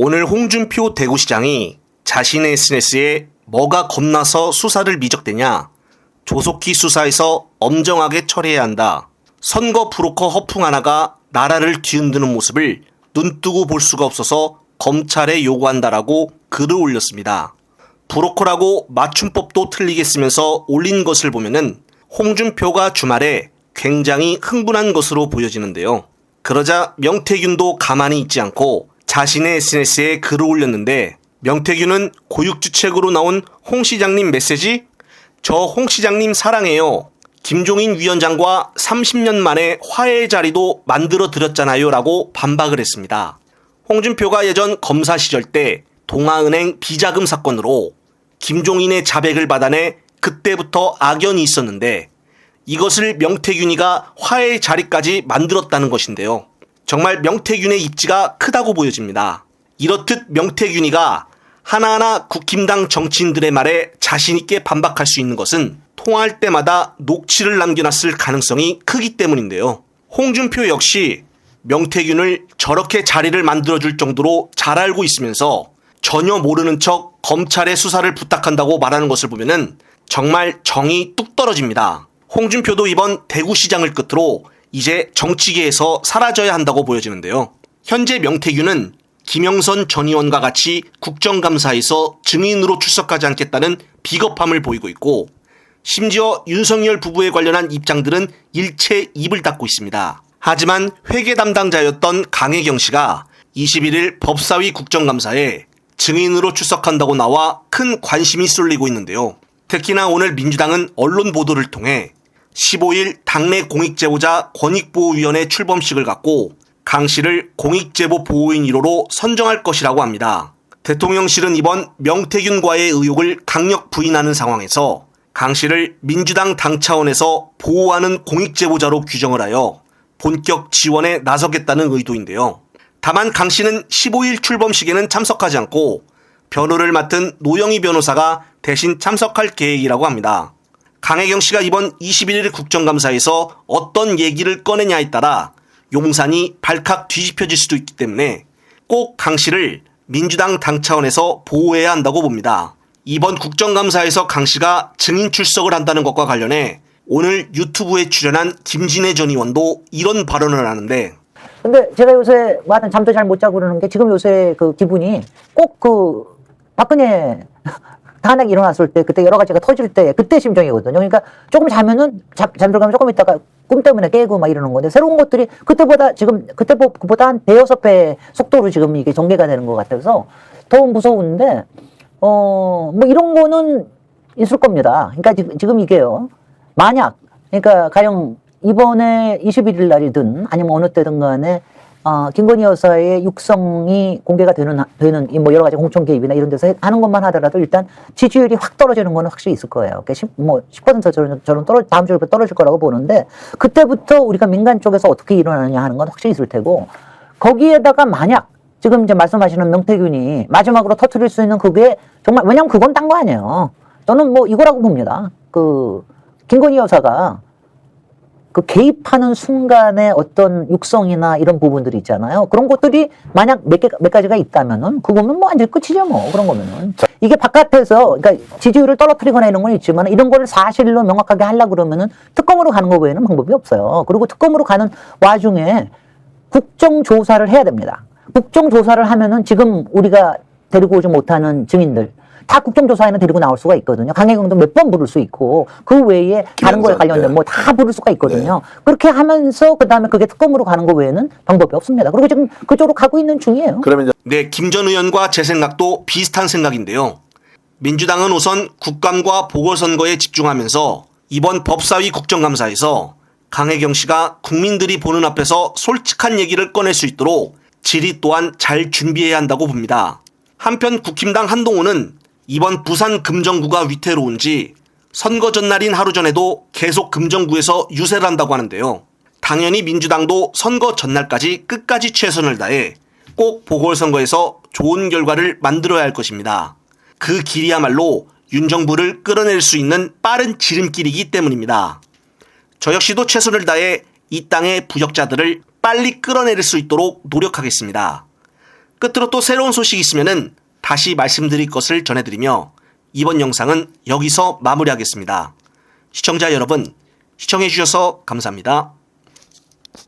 오늘 홍준표 대구시장이 자신의 SNS에 뭐가 겁나서 수사를 미적대냐. 조속히 수사해서 엄정하게 처리해야 한다. 선거 브로커 허풍 하나가 나라를 뒤흔드는 모습을 눈뜨고 볼 수가 없어서 검찰에 요구한다라고 글을 올렸습니다. 브로커라고 맞춤법도 틀리게 쓰면서 올린 것을 보면은 홍준표가 주말에 굉장히 흥분한 것으로 보여지는데요. 그러자 명태균도 가만히 있지 않고 자신의 SNS에 글을 올렸는데 명태균은 고육주책으로 나온 홍 시장님 메시지? 저 홍 시장님 사랑해요. 김종인 위원장과 30년 만에 화해의 자리도 만들어 드렸잖아요 라고 반박을 했습니다. 홍준표가 예전 검사 시절 때 동아은행 비자금 사건으로 김종인의 자백을 받아내 그때부터 악연이 있었는데 이것을 명태균이가 화해의 자리까지 만들었다는 것인데요. 정말 명태균의 입지가 크다고 보여집니다. 이렇듯 명태균이가 하나하나 국힘당 정치인들의 말에 자신있게 반박할 수 있는 것은 통화할 때마다 녹취를 남겨놨을 가능성이 크기 때문인데요. 홍준표 역시 명태균을 저렇게 자리를 만들어줄 정도로 잘 알고 있으면서 전혀 모르는 척 검찰의 수사를 부탁한다고 말하는 것을 보면은 정말 정이 뚝 떨어집니다. 홍준표도 이번 대구시장을 끝으로 이제 정치계에서 사라져야 한다고 보여지는데요. 현재 명태균은 김영선 전 의원과 같이 국정감사에서 증인으로 출석하지 않겠다는 비겁함을 보이고 있고 심지어 윤석열 부부에 관련한 입장들은 일체 입을 닫고 있습니다. 하지만 회계 담당자였던 강혜경 씨가 21일 법사위 국정감사에 증인으로 출석한다고 나와 큰 관심이 쏠리고 있는데요. 특히나 오늘 민주당은 언론 보도를 통해 15일 당내 공익제보자 권익보호위원회 출범식을 갖고 강 씨를 공익제보 보호인 1호로 선정할 것이라고 합니다. 대통령실은 이번 명태균과의 의혹을 강력 부인하는 상황에서 강 씨를 민주당 당 차원에서 보호하는 공익제보자로 규정을 하여 본격 지원에 나서겠다는 의도인데요. 다만 강 씨는 15일 출범식에는 참석하지 않고 변호를 맡은 노영희 변호사가 대신 참석할 계획이라고 합니다. 강혜경 씨가 이번 21일 국정감사에서 어떤 얘기를 꺼내냐에 따라 용산이 발칵 뒤집혀질 수도 있기 때문에 꼭 강 씨를 민주당 당 차원에서 보호해야 한다고 봅니다. 이번 국정감사에서 강 씨가 증인 출석을 한다는 것과 관련해 오늘 유튜브에 출연한 김진애 전 의원도 이런 발언을 하는데 근데 제가 요새 뭐 하여튼 잠도 잘 못 자고 그러는 게 지금 요새 그 기분이 꼭 그 박근혜 탄핵 일어났을 때 그때 여러 가지가 터질 때 그때 심정이거든요. 그러니까 조금 자면은 잠, 잠들어가면 조금 있다가 꿈 때문에 깨고 막 이러는 건데 새로운 것들이 그때보다 지금 그때보다 한 대여섯 배 속도로 지금 이게 전개가 되는 것 같아서 더 무서운데 어 뭐 이런 거는 있을 겁니다. 그러니까 지금, 지금 이게요. 만약 그러니까 가령 이번에 21일 날이든 아니면 어느 때든 간에 어, 김건희 여사의 육성이 공개가 되는, 되는, 이뭐 여러 가지 공천 개입이나 이런 데서 하는 것만 하더라도 일단 지지율이 확 떨어지는 거는 확실히 있을 거예요. 그러니까 10, 뭐10% 저는, 저는 떨어, 다음 주부터 떨어질 거라고 보는데 그때부터 우리가 민간 쪽에서 어떻게 일어나느냐 하는 건 확실히 있을 테고 거기에다가 만약 지금 이제 말씀하시는 명태균이 마지막으로 터트릴 수 있는 그게 정말, 왜냐면 그건 딴 거 아니에요. 저는 뭐 이거라고 봅니다. 그, 김건희 여사가 그 개입하는 순간에 어떤 육성이나 이런 부분들이 있잖아요. 그런 것들이 만약 몇 개, 몇 가지가 있다면은 그거면 뭐 완전 끝이죠 뭐. 그런 거면은. 이게 바깥에서, 그러니까 지지율을 떨어뜨리거나 이런 건 있지만 이런 거를 사실로 명확하게 하려고 그러면은 특검으로 가는 거 외에는 방법이 없어요. 그리고 특검으로 가는 와중에 국정조사를 해야 됩니다. 국정조사를 하면은 지금 우리가 데리고 오지 못하는 증인들, 다 국정조사에는 데리고 나올 수가 있거든요. 강혜경도 몇 번 부를 수 있고 그 외에 다른 거에 관련된 네. 뭐다 부를 수가 있거든요. 그렇게 하면서 그 다음에 그게 특검으로 가는 거 외에는 방법이 없습니다. 그리고 지금 그쪽으로 가고 있는 중이에요. 그러면 이제 네, 김 전 의원과 제 생각도 비슷한 생각인데요. 민주당은 우선 국감과 보궐선거에 집중하면서 이번 법사위 국정감사에서 강혜경 씨가 국민들이 보는 앞에서 솔직한 얘기를 꺼낼 수 있도록 질의 또한 잘 준비해야 한다고 봅니다. 한편 국힘당 한동훈은 이번 부산 금정구가 위태로운지 선거 전날인 하루 전에도 계속 금정구에서 유세를 한다고 하는데요. 당연히 민주당도 선거 전날까지 끝까지 최선을 다해 꼭 보궐선거에서 좋은 결과를 만들어야 할 것입니다. 그 길이야말로 윤 정부를 끌어낼 수 있는 빠른 지름길이기 때문입니다. 저 역시도 최선을 다해 이 땅의 부역자들을 빨리 끌어내릴 수 있도록 노력하겠습니다. 끝으로 또 새로운 소식이 있으면은 다시 말씀드릴 것을 전해드리며 이번 영상은 여기서 마무리하겠습니다. 시청자 여러분, 시청해주셔서 감사합니다.